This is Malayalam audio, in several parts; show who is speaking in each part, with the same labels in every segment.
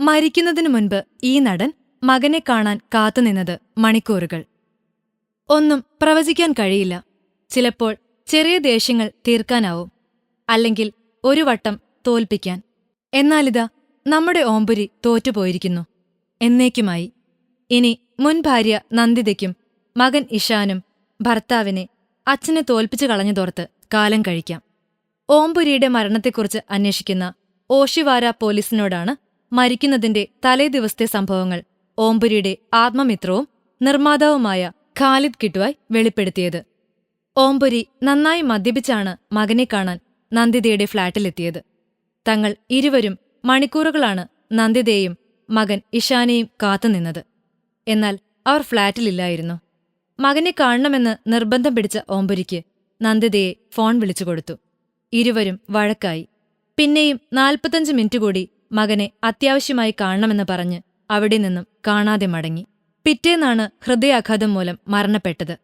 Speaker 1: മരിക്കുന്നതിനു മുൻപ് ഈ നടൻ മകനെ കാണാൻ കാത്തുനിന്നത് മണിക്കൂറുകൾ. ഒന്നും പ്രവചിക്കാൻ കഴിയില്ല. ചിലപ്പോൾ ചെറിയ ദേഷ്യങ്ങൾ തീർക്കാനാവും. അല്ലെങ്കിൽ ഒരു വട്ടം തോൽപ്പിക്കാൻ. എന്നാലിതാ നമ്മുടെ ഓമ്പുരി തോറ്റുപോയിരിക്കുന്നു. എന്നേക്കുമായി. ഇനി മുൻ ഭാര്യ നന്ദിതയ്ക്കും മകൻ ഇഷാനും ഭർത്താവിനെ അച്ഛനെ തോൽപ്പിച്ചു കളഞ്ഞതോർത്ത് കാലം കഴിക്കാം. ഓംപുരിയുടെ മരണത്തെക്കുറിച്ച് അന്വേഷിക്കുന്ന ഓഷിവാര പോലീസിനോടാണ് മരിക്കുന്നതിന്റെ തലേദിവസത്തെ സംഭവങ്ങൾ ഓംപുരിയുടെ ആത്മമിത്രവും നിർമ്മാതാവുമായ ഖാലിദ് കിട്ടുവായി വെളിപ്പെടുത്തിയത്. ഓംപുരി നന്നായി മദ്യപിച്ചാണ് മകനെ കാണാൻ നന്ദിതയുടെ ഫ്ളാറ്റിലെത്തിയത് തങ്ങൾ ഇരുവരും മണിക്കൂറുകളാണ് നന്ദിതയെയും മകൻ ഇഷാനെയും കാത്തുനിന്നത് എന്നാൽ അവർ ഫ്ളാറ്റിലില്ലായിരുന്നു മകനെ കാണണമെന്ന് നിർബന്ധം പിടിച്ച ഓംപുരിക്ക് നന്ദിതയെ ഫോൺ വിളിച്ചു കൊടുത്തു. ഇരുവരും വഴക്കായി. പിന്നെയും നാൽപ്പത്തഞ്ച് മിനിറ്റ് കൂടി മകനെ അത്യാവശ്യമായി കാണണമെന്ന് പറഞ്ഞ് അവിടെ നിന്നും കാണാതെ മടങ്ങി. പിറ്റേന്നാണ് ഹൃദയാഘാതം മൂലം മരണപ്പെട്ടത്.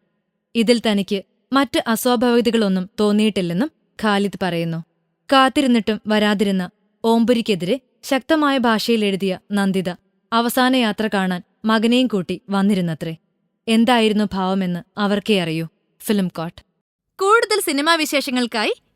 Speaker 1: ഇതിൽ തനിക്ക് മറ്റ് അസ്വാഭാവികതകളൊന്നും തോന്നിയിട്ടില്ലെന്നും ഖാലിദ് പറയുന്നു. കാത്തിരുന്നിട്ടും വരാതിരുന്ന ഓംപുരിക്കെതിരെ ശക്തമായ ഭാഷയിൽ എഴുതിയ നന്ദിത അവസാന യാത്ര കാണാൻ മകനെയും കൂട്ടി വന്നിരുന്നത്രേ. എന്തായിരുന്നു ഭാവമെന്ന് അവർക്കേ അറിയൂ. Film coat. കൂടുതൽ സിനിമാ വിശേഷങ്ങൾക്കായി